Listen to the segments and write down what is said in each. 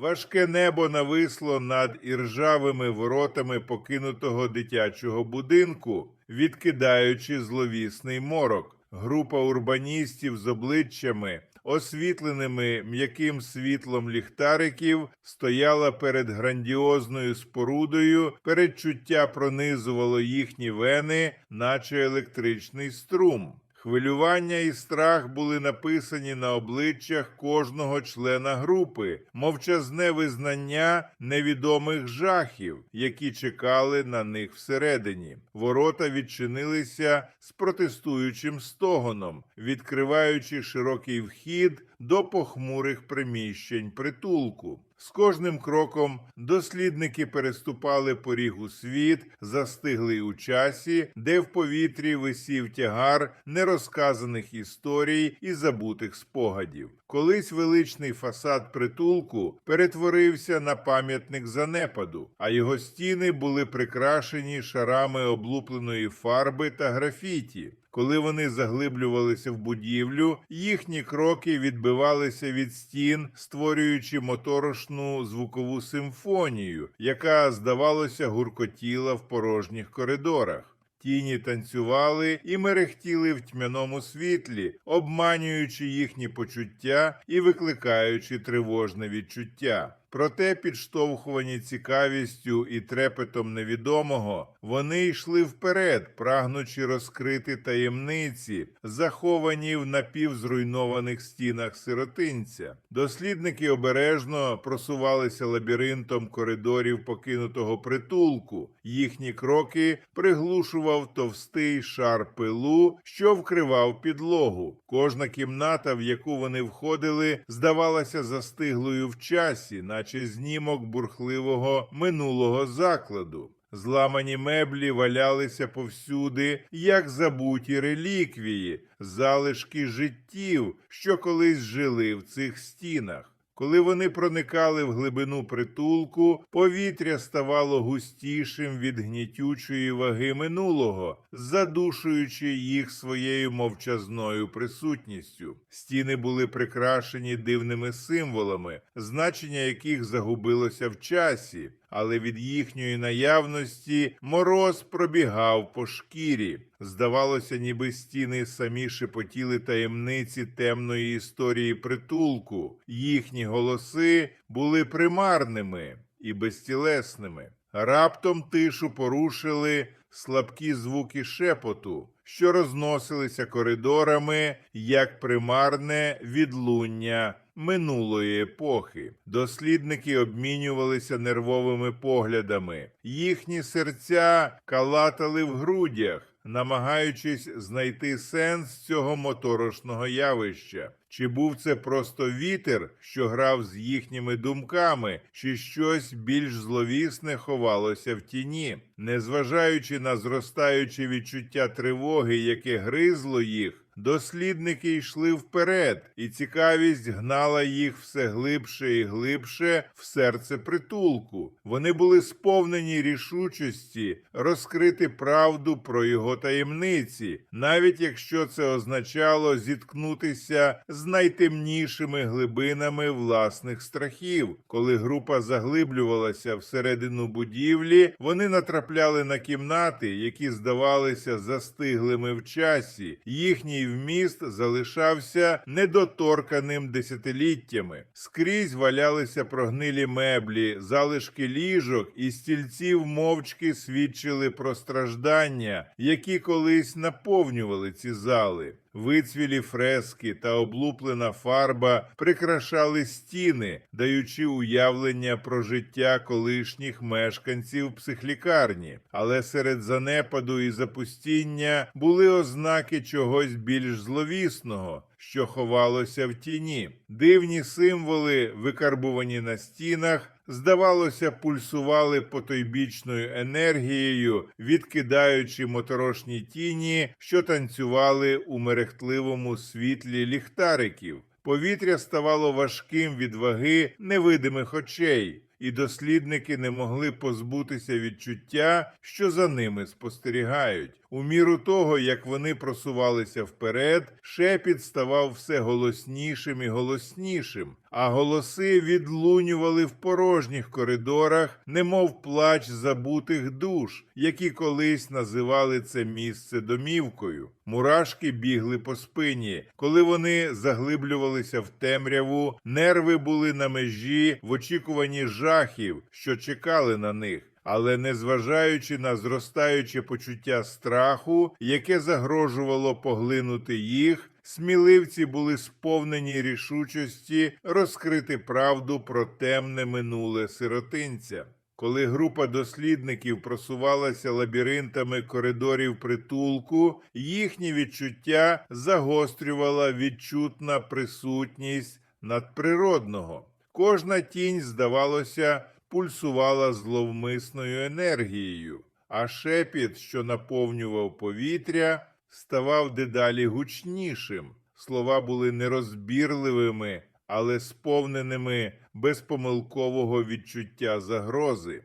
Важке небо нависло над іржавими воротами покинутого дитячого будинку, відкидаючи зловісний морок. Група урбаністів з обличчями, освітленими м'яким світлом ліхтариків, стояла перед грандіозною спорудою. Передчуття пронизувало їхні вени, наче електричний струм. Хвилювання і страх були написані на обличчях кожного члена групи, мовчазне визнання невідомих жахів, які чекали на них всередині. Ворота відчинилися з протестуючим стогоном, відкриваючи широкий вхід до похмурих приміщень притулку. З кожним кроком дослідники переступали поріг у світ, застиглий у часі, де в повітрі висів тягар нерозказаних історій і забутих спогадів. Колись величний фасад притулку перетворився на пам'ятник занепаду, а його стіни були прикрашені шарами облупленої фарби та графіті. Коли вони заглиблювалися в будівлю, їхні кроки відбивалися від стін, створюючи моторошну звукову симфонію, яка, здавалося, гуркотіла в порожніх коридорах. Тіні танцювали і мерехтіли в тьмяному світлі, обманюючи їхні почуття і викликаючи тривожне відчуття. Проте, підштовхувані цікавістю і трепетом невідомого, вони йшли вперед, прагнучи розкрити таємниці, заховані в напівзруйнованих стінах сиротинця. Дослідники обережно просувалися лабіринтом коридорів покинутого притулку. Їхні кроки приглушував товстий шар пилу, що вкривав підлогу. Кожна кімната, в яку вони входили, здавалася застиглою в часі, наче знімок бурхливого минулого закладу. Зламані меблі валялися повсюди, як забуті реліквії, залишки життів, що колись жили в цих стінах. Коли вони проникали в глибину притулку, повітря ставало густішим від гнітючої ваги минулого, задушуючи їх своєю мовчазною присутністю. Стіни були прикрашені дивними символами, значення яких загубилося в часі, але від їхньої наявності мороз пробігав по шкірі. Здавалося, ніби стіни самі шепотіли таємниці темної історії притулку. Їхні голоси були примарними і безтілесними. Раптом тишу порушили слабкі звуки шепоту, що розносилися коридорами як примарне відлуння минулої епохи. Дослідники обмінювалися нервовими поглядами. Їхні серця калатали в грудях, намагаючись знайти сенс цього моторошного явища. Чи був це просто вітер, що грав з їхніми думками, чи щось більш зловісне ховалося в тіні, незважаючи на зростаюче відчуття тривоги, яке гризло їх, дослідники йшли вперед, і цікавість гнала їх все глибше і глибше в серце притулку. Вони були сповнені рішучості розкрити правду про його таємниці, навіть якщо це означало зіткнутися з найтемнішими глибинами власних страхів. Коли група заглиблювалася всередину будівлі, вони натрапляли на кімнати, які здавалися застиглими в часі. Їхній вміст залишався недоторканим десятиліттями. Скрізь валялися прогнилі меблі, залишки ліжок і стільців мовчки свідчили про страждання, які колись наповнювали ці зали. Вицвілі фрески та облуплена фарба прикрашали стіни, даючи уявлення про життя колишніх мешканців психлікарні. Але серед занепаду і запустіння були ознаки чогось більш зловісного. Що ховалося в тіні, дивні символи, викарбувані на стінах, здавалося, пульсували потойбічною енергією, відкидаючи моторошні тіні, що танцювали у мерехтливому світлі ліхтариків. Повітря ставало важким від ваги невидимих очей, і дослідники не могли позбутися відчуття, що за ними спостерігають. У міру того, як вони просувалися вперед, шепіт ставав все голоснішим і голоснішим, а голоси відлунювали в порожніх коридорах, немов плач забутих душ, які колись називали це місце домівкою. Мурашки бігли по спині. Коли вони заглиблювалися в темряву, нерви були на межі в очікуванні жахів, що чекали на них. Але незважаючи на зростаюче почуття страху, яке загрожувало поглинути їх, сміливці були сповнені рішучості розкрити правду про темне минуле сиротинця. Коли група дослідників просувалася лабіринтами коридорів притулку, їхні відчуття загострювала відчутна присутність надприродного. Кожна тінь, здавалося, пульсувала зловмисною енергією, а шепіт, що наповнював повітря, ставав дедалі гучнішим. Слова були нерозбірливими, але сповненими безпомилкового відчуття загрози.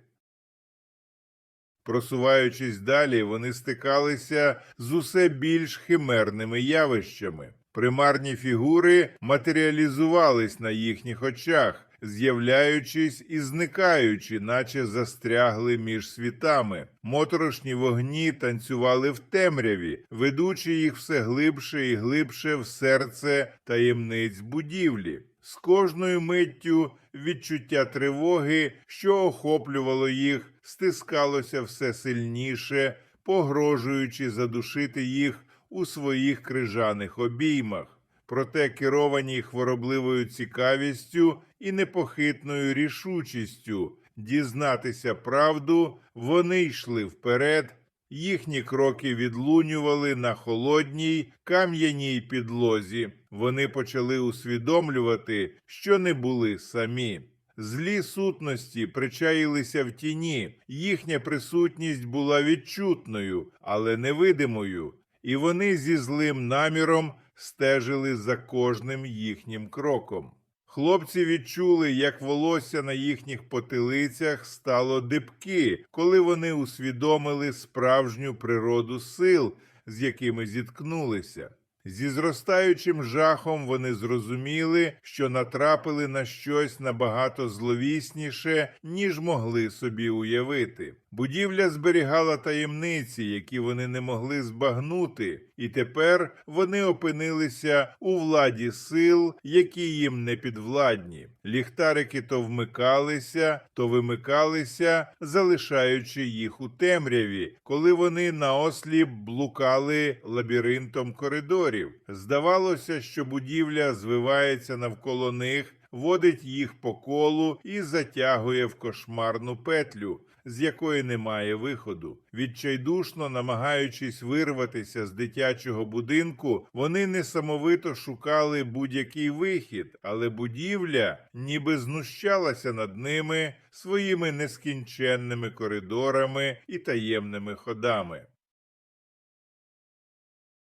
Просуваючись далі, вони стикалися з усе більш химерними явищами. Примарні фігури матеріалізувались на їхніх очах, з'являючись і зникаючи, наче застрягли між світами. Моторошні вогні танцювали в темряві, ведучи їх все глибше і глибше в серце таємниць будівлі. З кожною миттю відчуття тривоги, що охоплювало їх, стискалося все сильніше, погрожуючи задушити їх у своїх крижаних обіймах. Проте керовані хворобливою цікавістю і непохитною рішучістю дізнатися правду, вони йшли вперед, їхні кроки відлунювали на холодній кам'яній підлозі. Вони почали усвідомлювати, що не були самі. Злі сутності причаїлися в тіні, їхня присутність була відчутною, але невидимою, і вони зі злим наміром стежили за кожним їхнім кроком. Хлопці відчули, як волосся на їхніх потилицях стало дибки, коли вони усвідомили справжню природу сил, з якими зіткнулися. Зі зростаючим жахом вони зрозуміли, що натрапили на щось набагато зловісніше, ніж могли собі уявити. Будівля зберігала таємниці, які вони не могли збагнути, і тепер вони опинилися у владі сил, які їм не підвладні. Ліхтарики то вмикалися, то вимикалися, залишаючи їх у темряві, коли вони наосліп блукали лабіринтом коридорів. Здавалося, що будівля звивається навколо них, водить їх по колу і затягує в кошмарну петлю з якої немає виходу. Відчайдушно намагаючись вирватися з дитячого будинку, вони несамовито шукали будь-який вихід, але будівля ніби знущалася над ними своїми нескінченними коридорами і таємними ходами.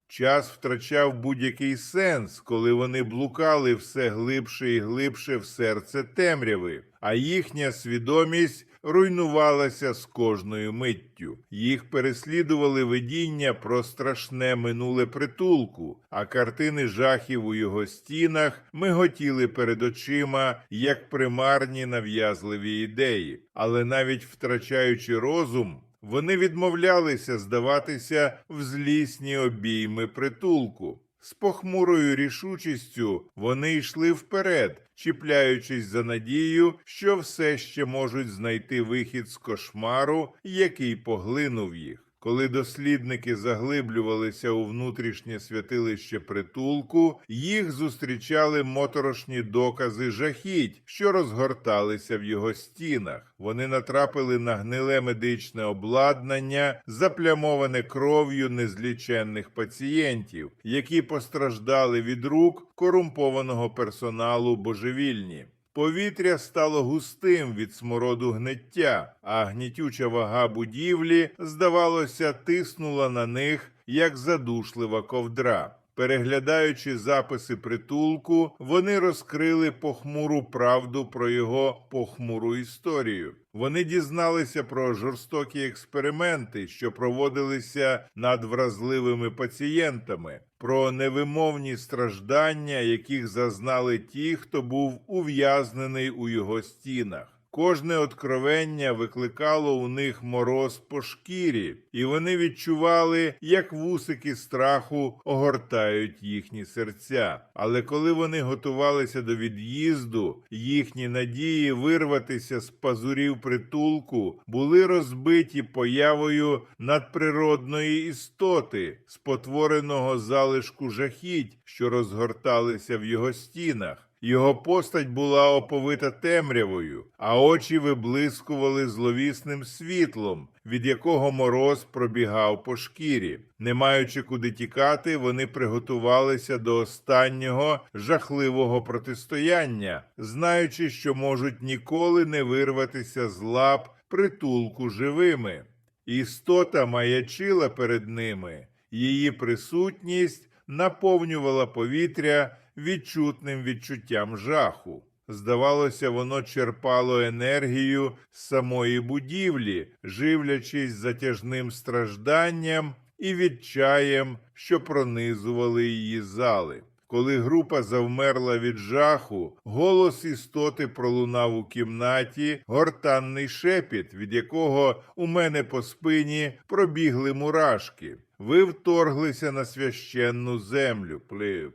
Час втрачав будь-який сенс, коли вони блукали все глибше і глибше в серце темряви, а їхня свідомість руйнувалася з кожною миттю. Їх переслідували видіння про страшне минуле притулку, а картини жахів у його стінах миготіли перед очима як примарні нав'язливі ідеї, але навіть втрачаючи розум. Вони відмовлялися здаватися в злісні обійми притулку. З похмурою рішучістю вони йшли вперед, чіпляючись за надію, що все ще можуть знайти вихід з кошмару, який поглинув їх. Коли дослідники заглиблювалися у внутрішнє святилище притулку, їх зустрічали моторошні докази жахіть, що розгорталися в його стінах. Вони натрапили на гниле медичне обладнання, заплямоване кров'ю незліченних пацієнтів, які постраждали від рук корумпованого персоналу божевільні. Повітря стало густим від смороду гниття, а гнітюча вага будівлі, здавалося, тиснула на них, як задушлива ковдра. Переглядаючи записи притулку, вони розкрили похмуру правду про його похмуру історію. Вони дізналися про жорстокі експерименти, що проводилися над вразливими пацієнтами, про невимовні страждання, яких зазнали ті, хто був ув'язнений у його стінах. Кожне откровення викликало у них мороз по шкірі, і вони відчували, як вусики страху огортають їхні серця. Але коли вони готувалися до від'їзду, їхні надії вирватися з пазурів притулку були розбиті появою надприродної істоти, спотвореного залишку жахіть, що розгорталися в його стінах. Його постать була оповита темрявою, а очі виблискували зловісним світлом, від якого мороз пробігав по шкірі. Не маючи куди тікати, вони приготувалися до останнього жахливого протистояння, знаючи, що можуть ніколи не вирватися з лап притулку живими. Істота маячила перед ними, її присутність наповнювала повітря відчутним відчуттям жаху. Здавалося, воно черпало енергію з самої будівлі, живлячись затяжним стражданням і відчаєм, що пронизували її зали. Коли група завмерла від жаху, голос істоти пролунав у кімнаті гортанний шепіт, від якого у мене по спині пробігли мурашки. Ви вторглися на священну землю,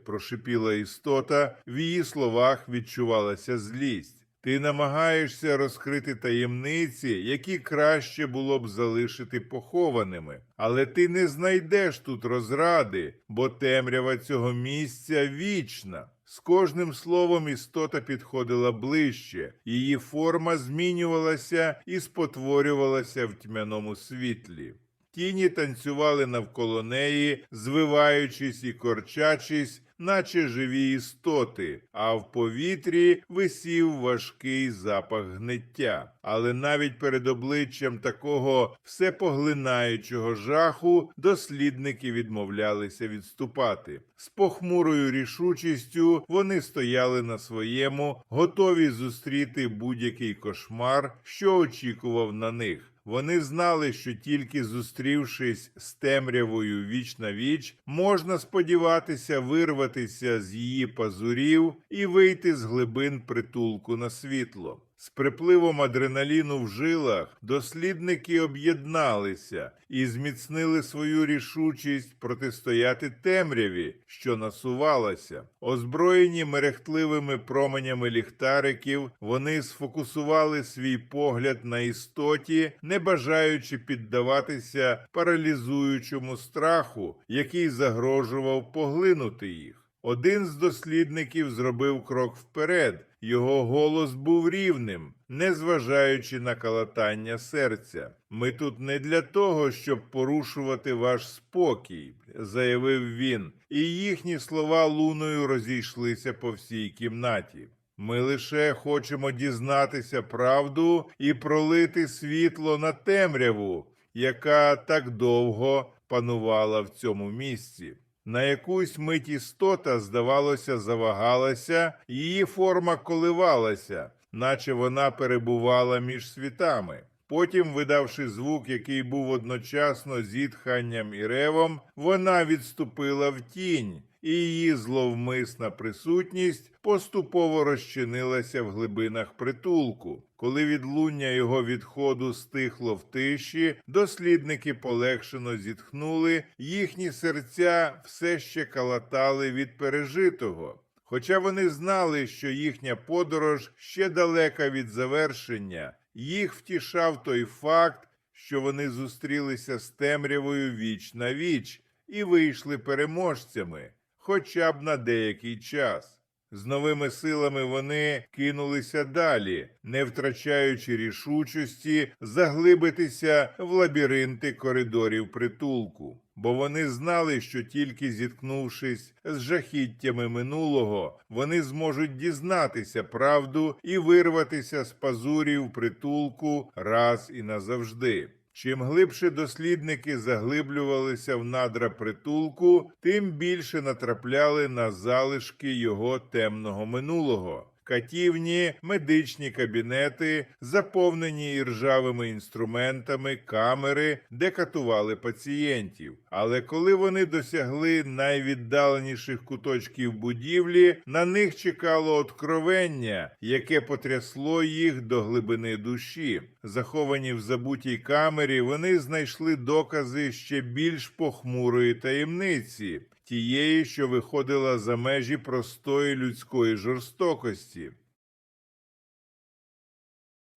прошипіла істота. В її словах відчувалася злість. Ти намагаєшся розкрити таємниці, які краще було б залишити похованими, але ти не знайдеш тут розради, бо темрява цього місця вічна. З кожним словом істота підходила ближче, її форма змінювалася і спотворювалася в тьмяному світлі. Тіні танцювали навколо неї, звиваючись і корчачись, наче живі істоти, а в повітрі висів важкий запах гниття. Але навіть перед обличчям такого всепоглинаючого жаху дослідники відмовлялися відступати. З похмурою рішучістю вони стояли на своєму, готові зустріти будь-який кошмар, що очікував на них. Вони знали, що тільки зустрівшись з темрявою віч на віч, можна сподіватися вирватися з її пазурів і вийти з глибин притулку на світло. З припливом адреналіну в жилах дослідники об'єдналися і зміцнили свою рішучість протистояти темряві, що насувалася. Озброєні мерехтливими променями ліхтариків, вони сфокусували свій погляд на істоті, не бажаючи піддаватися паралізуючому страху, який загрожував поглинути їх. Один з дослідників зробив крок вперед. Його голос був рівним, незважаючи на калатання серця. Ми тут не для того, щоб порушувати ваш спокій, заявив він, і їхні слова луною розійшлися по всій кімнаті. Ми лише хочемо дізнатися правду і пролити світло на темряву, яка так довго панувала в цьому місці. На якусь мить істота, здавалося, завагалася, її форма коливалася, наче вона перебувала між світами. Потім, видавши звук, який був одночасно зітханням і ревом, вона відступила в тінь, і її зловмисна присутність поступово розчинилася в глибинах притулку. Коли відлуння його відходу стихло в тиші, дослідники полегшено зітхнули, їхні серця все ще калатали від пережитого. Хоча вони знали, що їхня подорож ще далека від завершення, їх втішав той факт, що вони зустрілися з темрявою віч на віч і вийшли переможцями, хоча б на деякий час. З новими силами вони кинулися далі, не втрачаючи рішучості заглибитися в лабіринти коридорів притулку. Бо вони знали, що тільки зіткнувшись з жахіттями минулого, вони зможуть дізнатися правду і вирватися з пазурів притулку раз і назавжди. Чим глибше дослідники заглиблювалися в надра притулку, тим більше натрапляли на залишки його темного минулого. Катівні, медичні кабінети, заповнені іржавими інструментами, камери, де катували пацієнтів. Але коли вони досягли найвіддаленіших куточків будівлі, на них чекало откровення, яке потрясло їх до глибини душі. Заховані в забутій камері, вони знайшли докази ще більш похмурої таємниці тієї, що виходила за межі простої людської жорстокості.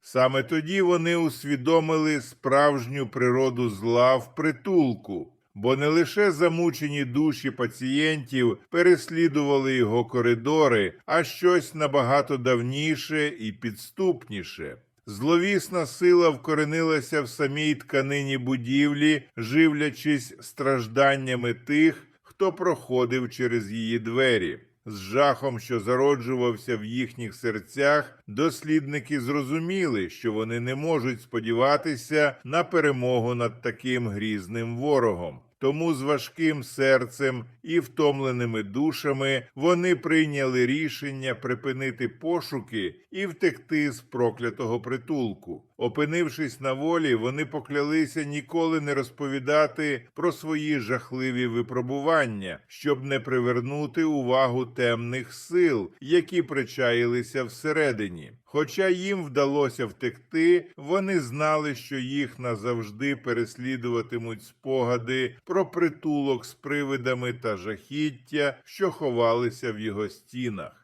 Саме тоді вони усвідомили справжню природу зла в притулку, бо не лише замучені душі пацієнтів переслідували його коридори, а щось набагато давніше і підступніше. Зловісна сила вкоренилася в самій тканині будівлі, живлячись стражданнями тих, хто проходив через її двері. З жахом, що зароджувався в їхніх серцях, дослідники зрозуміли, що вони не можуть сподіватися на перемогу над таким грізним ворогом. Тому з важким серцем і втомленими душами вони прийняли рішення припинити пошуки і втекти з проклятого притулку. Опинившись на волі, вони поклялися ніколи не розповідати про свої жахливі випробування, щоб не привернути увагу темних сил, які причаїлися всередині. Хоча їм вдалося втекти, вони знали, що їх назавжди переслідуватимуть спогади про притулок з привидами та жахіття, що ховалися в його стінах.